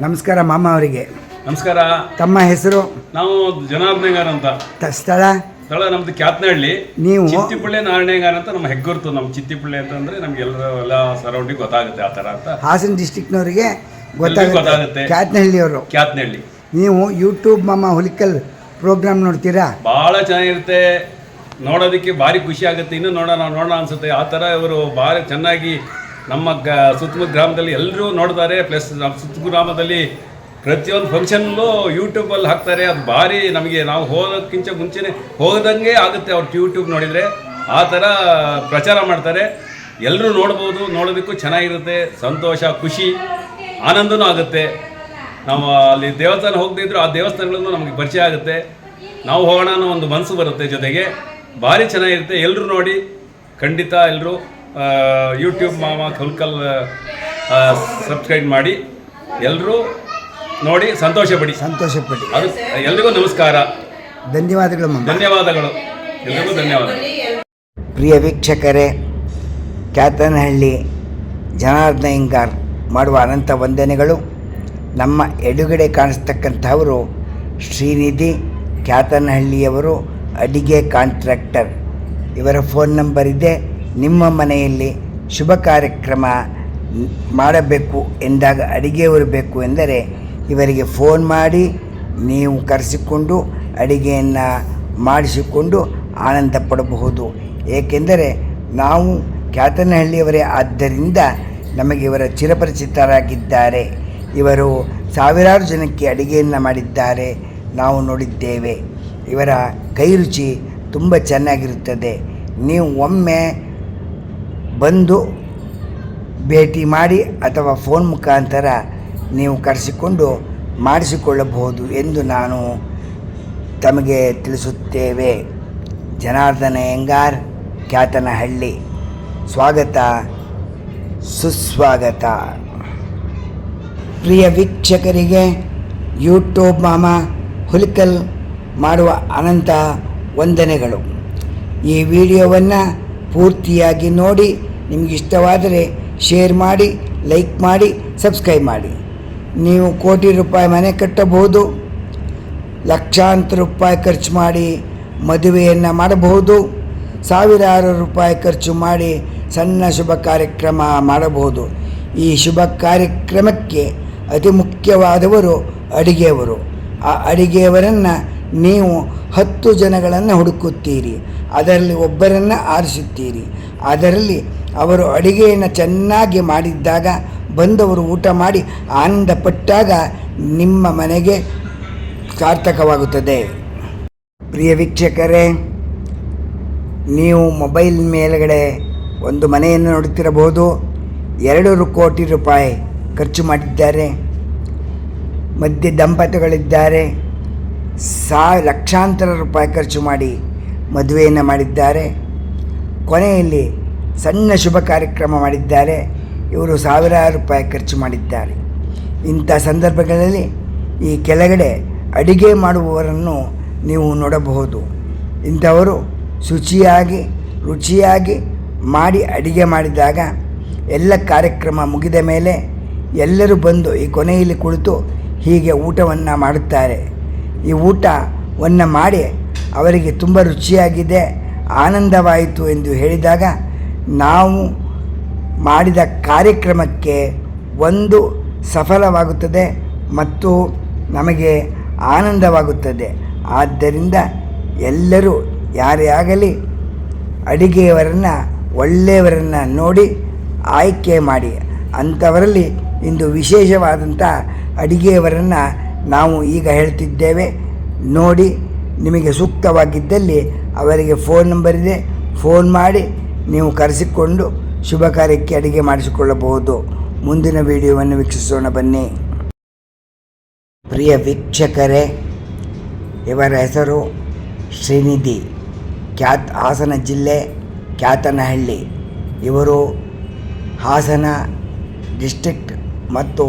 ನಮಸ್ಕಾರ ಮಾಮ ಅವರಿಗೆ. ನಮಸ್ಕಾರ. ತಮ್ಮ ಹೆಸರು? ನಾವು ಜನಾರ್ದನಗಾರ ಅಂತ. ತ- ಸ್ಥಳ? ಸ್ಥಳ ನಮ್ದು ಕ್ಯಾತ್ನಹಳ್ಳಿ. ನೀವು? ಚಿತ್ತಿಪುಳ್ಳೆ ನಾರಾಯಣಗಾರ ಅಂತ ನಮ್ಮ ಹೆಗ್ಗುರ್ತು ನಮ್ಮ ಚಿತ್ತಿಪುಳ್ಳೆ ಅಂತಂದ್ರೆ ನಮ್ಗೆ ಎಲ್ಲ ಎಲ್ಲ ಸರೌಂಡಿಂಗ್ ಗೊತ್ತಾಗುತ್ತೆ ಆ ಥರ ಅಂತ. ಹಾಸನ ಡಿಸ್ಟಿಕ್ನವರಿಗೆ ಗೊತ್ತಾಗುತ್ತೆ. ಕ್ಯಾತ್ನಹಳ್ಳಿ ಅವರು ಕ್ಯಾತ್ನಹಳ್ಳಿ. ನೀವು ಯೂಟ್ಯೂಬ್ ಮಾಮ ಹುಲಿಕಲ್ ಪ್ರೋಗ್ರಾಮ್ ನೋಡ್ತೀರಾ? ಭಾಳ ಚೆನ್ನಾಗಿರುತ್ತೆ. ನೋಡೋದಕ್ಕೆ ಭಾರಿ ಖುಷಿ ಆಗುತ್ತೆ. ಇನ್ನೂ ನೋಡೋಣ ನೋಡೋಣ ಅನ್ಸುತ್ತೆ. ಆ ಥರ ಇವರು ಭಾರಿ ಚೆನ್ನಾಗಿ ನಮ್ಮ ಗ, ಸುತ್ತಮುತ್ತ ಗ್ರಾಮದಲ್ಲಿ ಎಲ್ಲರೂ ನೋಡ್ತಾರೆ, ಪ್ಲಸ್ ನಮ್ಮ ಸುತ್ತ ಗ್ರಾಮದಲ್ಲಿ ಪ್ರತಿಯೊಂದು ಫಂಕ್ಷನ್ಗೂ ಯೂಟ್ಯೂಬಲ್ಲಿ ಹಾಕ್ತಾರೆ. ಅದು ಭಾರಿ ನಮಗೆ, ನಾವು ಹೋಗೋಕ್ಕಿಂತ ಮುಂಚೆನೇ ಹೋದಂಗೆ ಆಗುತ್ತೆ ಅವ್ರು ಯೂಟ್ಯೂಬ್ ನೋಡಿದರೆ. ಆ ಥರ ಪ್ರಚಾರ ಮಾಡ್ತಾರೆ. ಎಲ್ಲರೂ ನೋಡ್ಬೋದು, ನೋಡೋದಕ್ಕೂ ಚೆನ್ನಾಗಿರುತ್ತೆ, ಸಂತೋಷ, ಖುಷಿ, ಆನಂದನೂ ಆಗುತ್ತೆ. ನಾವು ಅಲ್ಲಿ ದೇವಸ್ಥಾನ ಹೋಗದಿದ್ರು ಆ ದೇವಸ್ಥಾನಗಳನ್ನು ನಮಗೆ ಪರಿಚಯ ಆಗುತ್ತೆ. ನಾವು ಹೋಗೋಣ ಅನ್ನೋ ಒಂದು ಮನಸ್ಸು ಬರುತ್ತೆ ಜೊತೆಗೆ. ಭಾರಿ ಚೆನ್ನಾಗಿರುತ್ತೆ. ಎಲ್ಲರೂ ನೋಡಿ, ಖಂಡಿತ ಎಲ್ಲರೂ ಯೂಟ್ಯೂಬ್ ಮಾಮ ಕಲ್ಕಲ್ ಸಬ್ಸ್ಕ್ರೈಬ್ ಮಾಡಿ. ಎಲ್ಲರೂ ನೋಡಿ ಸಂತೋಷ ಪಡಿ ಸಂತೋಷ ಪಡಿ ಅದು ಎಲ್ರಿಗೂ ನಮಸ್ಕಾರ. ಧನ್ಯವಾದಗಳು ಮಾಮ. ಧನ್ಯವಾದಗಳು. ಎಲ್ರಿಗೂ ಧನ್ಯವಾದ. ಪ್ರಿಯ ವೀಕ್ಷಕರೇ ಕ್ಯಾತನಹಳ್ಳಿ ಜನಾರ್ದನ ಇಂಗಾರ್ ಮಾಡುವ ಅನಂತ ವಂದನೆಗಳು. ನಮ್ಮ ಎಡುಗಡೆ ಕಾಣಿಸ್ತಕ್ಕಂಥವರು ಶ್ರೀನಿಧಿ ಕ್ಯಾತನಹಳ್ಳಿಯವರು ಅಡಿಗೆ ಕಾಂಟ್ರಾಕ್ಟರ್. ಇವರ ಫೋನ್ ನಂಬರ್ ಇದೆ. ನಿಮ್ಮ ಮನೆಯಲ್ಲಿ ಶುಭ ಕಾರ್ಯಕ್ರಮ ಮಾಡಬೇಕು ಎಂದಾಗ ಅಡಿಗೆಯವರು ಬೇಕು ಎಂದರೆ ಇವರಿಗೆ ಫೋನ್ ಮಾಡಿ, ನೀವು ಕರೆಸಿಕೊಂಡು ಅಡಿಗೆಯನ್ನು ಮಾಡಿಸಿಕೊಂಡು ಆನಂದ ಪಡಬಹುದು. ಏಕೆಂದರೆ ನಾವು ಕ್ಯಾತನಹಳ್ಳಿಯವರೇ ಆದ್ದರಿಂದ ನಮಗೆ ಇವರ ಚಿರಪರಿಚಿತರಾಗಿದ್ದಾರೆ. ಇವರು ಸಾವಿರಾರು ಜನಕ್ಕೆ ಅಡಿಗೆಯನ್ನು ಮಾಡಿದ್ದಾರೆ. ನಾವು ನೋಡಿದ್ದೇವೆ. ಇವರ ಕೈರುಚಿ ತುಂಬ ಚೆನ್ನಾಗಿರುತ್ತದೆ. ನೀವು ಒಮ್ಮೆ ಬಂದು ಭೇಟಿ ಮಾಡಿ ಅಥವಾ ಫೋನ್ ಮುಖಾಂತರ ನೀವು ಕರೆಸಿಕೊಂಡು ಮಾಡಿಸಿಕೊಳ್ಳಬಹುದು ಎಂದು ನಾನು ತಮಗೆ ತಿಳಿಸುತ್ತೇವೆ. ಜನಾರ್ದನ ಎಂಗಾರ್ ಖ್ಯಾತನಹಳ್ಳಿ ಸ್ವಾಗತ, ಸುಸ್ವಾಗತ. ಪ್ರಿಯ ವೀಕ್ಷಕರಿಗೆ, ಯೂಟ್ಯೂಬ್ ಮಾಮ ಹುಲಿಕಲ್ ಮಾಡುವ ಅನಂತ ವಂದನೆಗಳು. ಈ ವಿಡಿಯೋವನ್ನು ಪೂರ್ತಿಯಾಗಿ ನೋಡಿ, ನಿಮಗೆ ಇಷ್ಟವಾದರೆ ಶೇರ್ ಮಾಡಿ ಲೈಕ್ ಮಾಡಿ ಸಬ್ಸ್ಕ್ರೈಬ್ ಮಾಡಿ. ನೀವು ಕೋಟಿ ರೂಪಾಯಿ ಮನೆ ಕಟ್ಟಬಹುದು, ಲಕ್ಷಾಂತರ ರೂಪಾಯಿ ಖರ್ಚು ಮಾಡಿ ಮದುವೆಯನ್ನು ಮಾಡಬಹುದು, ಸಾವಿರಾರು ರೂಪಾಯಿ ಖರ್ಚು ಮಾಡಿ ಸಣ್ಣ ಶುಭ ಕಾರ್ಯಕ್ರಮ ಮಾಡಬಹುದು. ಈ ಶುಭ ಕಾರ್ಯಕ್ರಮಕ್ಕೆ ಅತಿ ಮುಖ್ಯವಾದವರು ಅಡಿಗೆಯವರು. ಆ ಅಡಿಗೆಯವರನ್ನು ನೀವು ಹತ್ತು ಜನಗಳನ್ನು ಹುಡುಕುತ್ತೀರಿ. ಅದರಲ್ಲಿ ಒಬ್ಬರನ್ನು ಆರಿಸುತ್ತೀರಿ. ಅದರಲ್ಲಿ ಅವರು ಅಡುಗೆಯನ್ನು ಚೆನ್ನಾಗಿ ಮಾಡಿದ್ದಾಗ ಬಂದವರು ಊಟ ಮಾಡಿ ಆನಂದಪಟ್ಟಾಗ ನಿಮ್ಮ ಮನೆಗೆ ಸಾರ್ಥಕವಾಗುತ್ತದೆ. ಪ್ರಿಯ ವೀಕ್ಷಕರೇ, ನೀವು ಮೊಬೈಲ್ ಮೇಲುಗಡೆ ಒಂದು ಮನೆಯನ್ನು ನೋಡುತ್ತಿರಬಹುದು. ಎರಡು ಕೋಟಿ ರೂಪಾಯಿ ಖರ್ಚು ಮಾಡಿದ್ದಾರೆ. ಮಧ್ಯೆ ದಂಪತಿಗಳಿದ್ದಾರೆ. ಸಾ ಲಕ್ಷಾಂತರ ರೂಪಾಯಿ ಖರ್ಚು ಮಾಡಿ ಮದುವೆಯನ್ನು ಮಾಡಿದ್ದಾರೆ. ಕೊನೆಯಲ್ಲಿ ಸಣ್ಣ ಶುಭ ಕಾರ್ಯಕ್ರಮ ಮಾಡಿದ್ದಾರೆ. ಇವರು ಸಾವಿರಾರು ರೂಪಾಯಿ ಖರ್ಚು ಮಾಡಿದ್ದಾರೆ. ಇಂಥ ಸಂದರ್ಭಗಳಲ್ಲಿ ಈ ಕೆಳಗಡೆ ಅಡಿಗೆ ಮಾಡುವವರನ್ನು ನೀವು ನೋಡಬಹುದು. ಇಂಥವರು ಶುಚಿಯಾಗಿ, ರುಚಿಯಾಗಿ ಮಾಡಿ ಅಡಿಗೆ ಮಾಡಿದಾಗ ಎಲ್ಲ ಕಾರ್ಯಕ್ರಮ ಮುಗಿದ ಮೇಲೆ ಎಲ್ಲರೂ ಬಂದು ಈ ಕೊನೆಯಲ್ಲಿ ಕುಳಿತು ಹೀಗೆ ಊಟವನ್ನು ಮಾಡುತ್ತಾರೆ. ಈ ಊಟವನ್ನು ಮಾಡಿ ಅವರಿಗೆ ತುಂಬ ರುಚಿಯಾಗಿದೆ, ಆನಂದವಾಯಿತು ಎಂದು ಹೇಳಿದಾಗ, ನಾವು ಮಾಡಿದ ಕಾರ್ಯಕ್ರಮಕ್ಕೆ ಒಂದು ಸಫಲವಾಗುತ್ತದೆ ಮತ್ತು ನಮಗೆ ಆನಂದವಾಗುತ್ತದೆ. ಆದ್ದರಿಂದ ಎಲ್ಲರೂ ಯಾರೇ ಆಗಲಿ ಅಡಿಗೆಯವರನ್ನು, ಒಳ್ಳೆಯವರನ್ನು ನೋಡಿ ಆಯ್ಕೆ ಮಾಡಿ. ಅಂಥವರಲ್ಲಿ ಇಂದು ವಿಶೇಷವಾದಂಥ ಅಡಿಗೆಯವರನ್ನು ನಾವು ಈಗ ಹೇಳ್ತಿದ್ದೇವೆ. ನೋಡಿ ನಿಮಗೆ ಸೂಕ್ತವಾಗಿದ್ದಲ್ಲಿ ಅವರಿಗೆ ಫೋನ್ ನಂಬರ್ ಇದೆ. ಫೋನ್ ಮಾಡಿ ನೀವು ಕರೆಸಿಕೊಂಡು ಶುಭ ಕಾರ್ಯಕ್ಕೆ ಅಡುಗೆ ಮಾಡಿಸಿಕೊಳ್ಳಬಹುದು. ಮುಂದಿನ ವಿಡಿಯೋವನ್ನು ವೀಕ್ಷಿಸೋಣ, ಬನ್ನಿ. ಪ್ರಿಯ ವೀಕ್ಷಕರೇ, ಇವರ ಹೆಸರು ಶ್ರೀನಿಧಿ. ಖ್ಯಾತ್ ಹಾಸನ ಜಿಲ್ಲೆ ಖ್ಯಾತನಹಳ್ಳಿ ಇವರು ಹಾಸನ ಡಿಸ್ಟ್ರಿಕ್ಟ್ ಮತ್ತು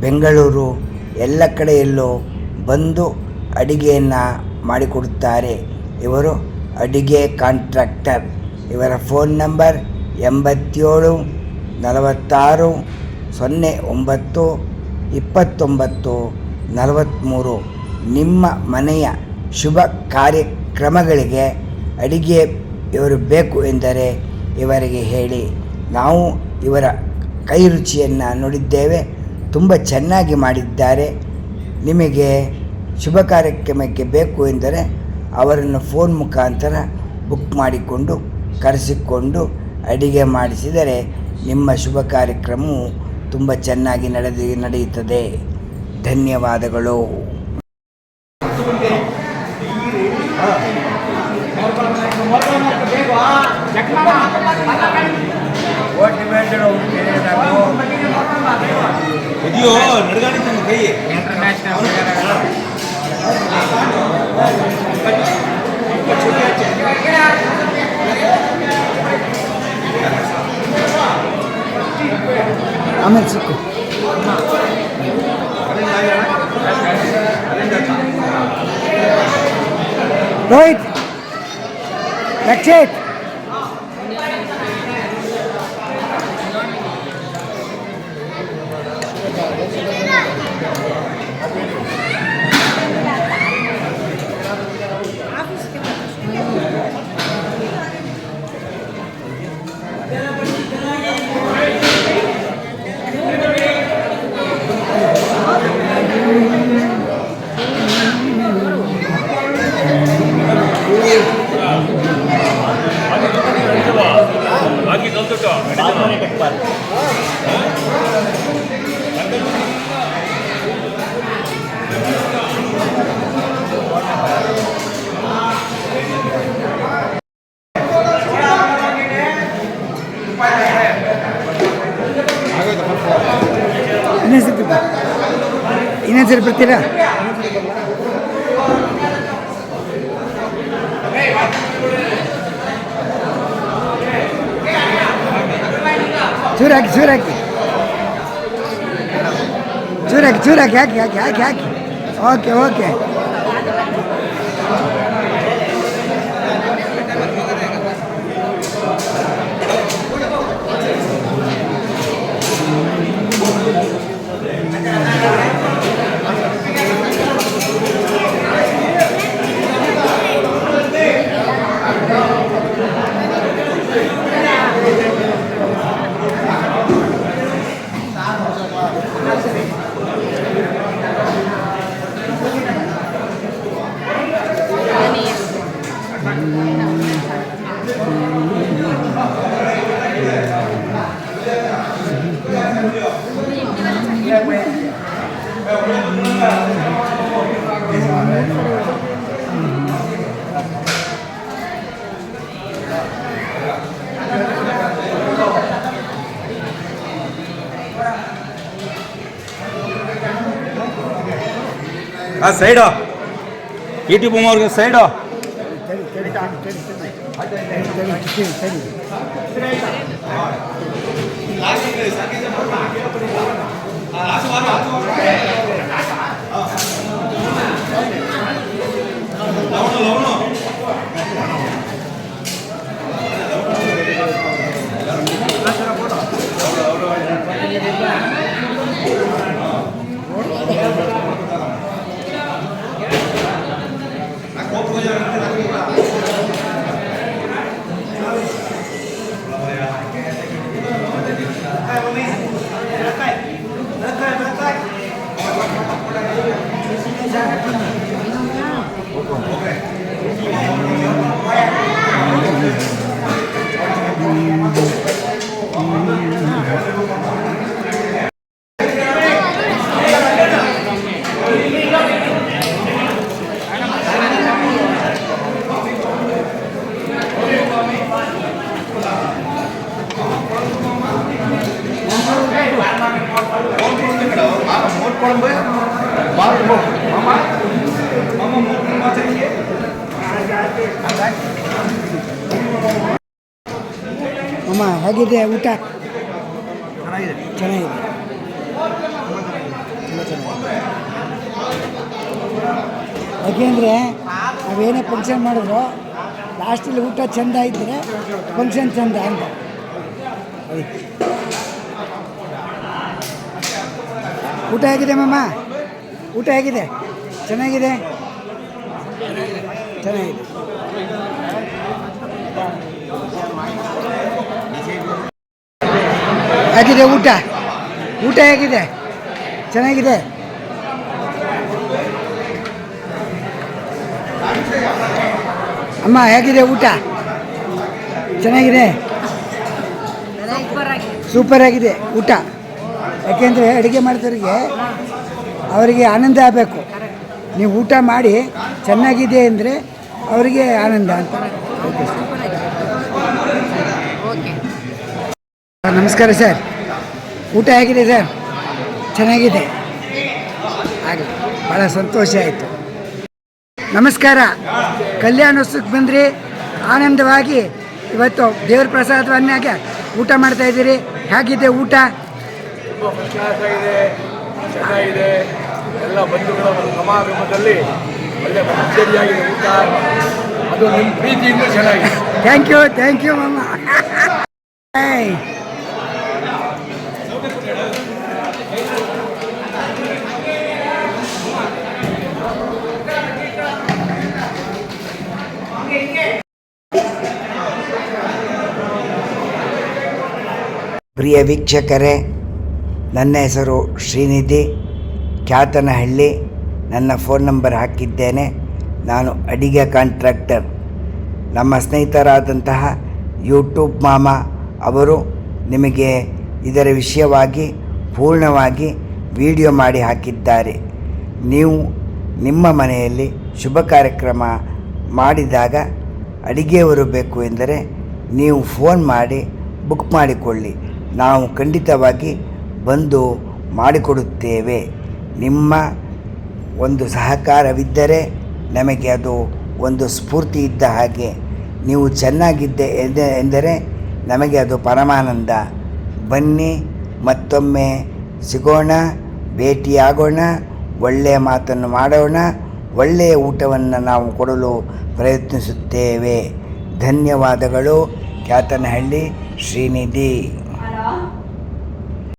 ಬೆಂಗಳೂರು ಎಲ್ಲ ಕಡೆಯಲ್ಲೂ ಬಂದು ಅಡಿಗೆಯನ್ನು ಮಾಡಿಕೊಡುತ್ತಾರೆ. ಇವರು ಅಡಿಗೆ ಕಾಂಟ್ರಾಕ್ಟರ್. ಇವರ ಫೋನ್ ನಂಬರ್ ಎಂಬತ್ತೇಳು, ನಲವತ್ತಾರು, ಸೊನ್ನೆ, ಒಂಬತ್ತು, ಇಪ್ಪತ್ತೊಂಬತ್ತು ನಲವತ್ತ್ಮೂರು ನಿಮ್ಮ ಮನೆಯ ಶುಭ ಕಾರ್ಯಕ್ರಮಗಳಿಗೆ ಅಡಿಗೆ ಇವರು ಬೇಕು ಎಂದರೆ ಇವರಿಗೆ ಹೇಳಿ. ನಾವು ಇವರ ಕೈ ರುಚಿಯನ್ನು ನೋಡಿದ್ದೇವೆ. ತುಂಬ ಚೆನ್ನಾಗಿ ಮಾಡಿದ್ದಾರೆ. ನಿಮಗೆ ಶುಭ ಕಾರ್ಯಕ್ರಮಕ್ಕೆ ಬೇಕು ಎಂದರೆ ಅವರನ್ನು ಫೋನ್ ಮುಖಾಂತರ ಬುಕ್ ಮಾಡಿಕೊಂಡು, ಕರೆಸಿಕೊಂಡು, ಅಡಿಗೆ ಮಾಡಿಸಿದರೆ ನಿಮ್ಮ ಶುಭ ಕಾರ್ಯಕ್ರಮವು ತುಂಬ ಚೆನ್ನಾಗಿ ನಡೆದು, ನಡೆಯುತ್ತದೆ. ಧನ್ಯವಾದಗಳು. Rohit, that's it. ಇನ್ನೊಂದ್ಸರಿ ಬರ್ತೀರಾ ಚೂರು ಹಾಕಿ ಚೂರು ಹಾಕಿ ಚೂರು ಹಾಕಿ ಚೂರು ಹಾಕಿ ಹಾಕಿ ಹಾಕಿ ಹಾಕಿ ಹಾಕಿ ಓಕೆ ಓಕೆ ಆ ಸೈಡು. ಇ ಟಿ ಬೊಮ್ಮವ್ರಿಗೆ ಸೈಡು. ಅಮ್ಮ ಹೇಗಿದೆ ಊಟ? ಚೆನ್ನಾಗಿದೆ. ಚೆನ್ನಾಗಿದೆ. ತುಂಬ ಚೆನ್ನಾಗಿದೆ. ಯಾಕೆಂದರೆ ನಾವೇನೇ ಫಂಕ್ಷನ್ ಮಾಡಿದ್ರು ಲಾಸ್ಟಲ್ಲಿ ಊಟ ಚೆಂದ ಇದ್ದರೆ ಫಂಕ್ಷನ್ ಚೆಂದ ಅಂತ. ಊಟ ಹೇಗಿದೆ ಮಾಮ? ಊಟ ಹೇಗಿದೆ? ಚೆನ್ನಾಗಿದೆ? ಚೆನ್ನಾಗಿದೆ. ಹೇಗಿದೆ ಊಟ? ಊಟ ಹೇಗಿದೆ? ಚೆನ್ನಾಗಿದೆ? ಅಮ್ಮ ಹೇಗಿದೆ ಊಟ? ಚೆನ್ನಾಗಿದೆ? ಸೂಪರ್ ಆಗಿದೆ. ಊಟ. ಯಾಕೆಂದರೆ ಅಡುಗೆ ಮಾಡಿದವರಿಗೆ ಅವರಿಗೆ ಆನಂದ ಆಗಬೇಕು. ನೀವು ಊಟ ಮಾಡಿ ಚೆನ್ನಾಗಿದೆ ಅಂದರೆ ಅವರಿಗೆ ಆನಂದ ಅಂತ. ನಮಸ್ಕಾರ ಸರ್. ಊಟ ಹೇಗಿದೆ ಸರ್? ಚೆನ್ನಾಗಿದೆ. ಆಗಲಿ ಭಾಳ ಸಂತೋಷ ಆಯಿತು. ನಮಸ್ಕಾರ. ಕಲ್ಯಾಣೋತ್ಸವಕ್ಕೆ ಬಂದ್ರಿ ಆನಂದವಾಗಿ ಇವತ್ತು ದೇವ್ರ ಪ್ರಸಾದವನ್ನಾಗ ಊಟ ಮಾಡ್ತಾಯಿದ್ದೀರಿ ಹೇಗಿದೆ ಊಟ? ತುಂಬ ಪ್ರಶಾಸ ಇದೆ ಚೆನ್ನಾಗಿದೆ. ಎಲ್ಲ ಬಂಧುಗಳ ಒಂದು ಸಮಾರಂಭದಲ್ಲಿ ಒಳ್ಳೆ ಭರ್ಜರಿಯಾಗಿದೆ ಊಟ. ಅದು ನಿಮ್ಮ ಪ್ರೀತಿಯಿಂದ ಚೆನ್ನಾಗಿದೆ. ಥ್ಯಾಂಕ್ ಯು ಥ್ಯಾಂಕ್ ಯು ಮಮ್ಮ ಪ್ರಿಯ ವೀಕ್ಷಕರೇ ನನ್ನ ಹೆಸರು ಶ್ರೀನಿಧಿ. ಖ್ಯಾತನಹಳ್ಳಿ ನನ್ನ ಫೋನ್ ನಂಬರ್ ಹಾಕಿದ್ದೇನೆ. ನಾನು ಅಡಿಗೆ ಕಾಂಟ್ರಾಕ್ಟರ್. ನಮ್ಮ ಸ್ನೇಹಿತರಾದಂತಹ ಯೂಟ್ಯೂಬ್ ಮಾಮ ಅವರು ನಿಮಗೆ ಇದರ ವಿಷಯವಾಗಿ ಪೂರ್ಣವಾಗಿ ವಿಡಿಯೋ ಮಾಡಿ ಹಾಕಿದ್ದಾರೆ. ನೀವು ನಿಮ್ಮ ಮನೆಯಲ್ಲಿ ಶುಭ ಕಾರ್ಯಕ್ರಮ ಮಾಡಿದಾಗ ಅಡಿಗೆಯವರು ಬೇಕು ಎಂದರೆ ನೀವು ಫೋನ್ ಮಾಡಿ ಬುಕ್ ಮಾಡಿಕೊಳ್ಳಿ. ನಾವು ಖಂಡಿತವಾಗಿ ಬಂದು ಮಾಡಿಕೊಡುತ್ತೇವೆ. ನಿಮ್ಮ ಒಂದು ಸಹಕಾರವಿದ್ದರೆ ನಮಗೆ ಅದು ಒಂದು ಸ್ಫೂರ್ತಿ ಇದ್ದ ಹಾಗೆ. ನೀವು ಚೆನ್ನಾಗಿದ್ದೆ ಎಂದ- ಎಂದರೆ ನಮಗೆ ಅದು ಪರಮಾನಂದ. ಬನ್ನಿ, ಮತ್ತೊಮ್ಮೆ ಸಿಗೋಣ, ಭೇಟಿಯಾಗೋಣ, ಒಳ್ಳೆಯ ಮಾತನ್ನು ಮಾಡೋಣ, ಒಳ್ಳೆಯ ಊಟವನ್ನು ನಾವು ಕೊಡಲು ಪ್ರಯತ್ನಿಸುತ್ತೇವೆ. ಧನ್ಯವಾದಗಳು, ಕ್ಯಾತನಹಳ್ಳಿ ಶ್ರೀನಿಧಿ.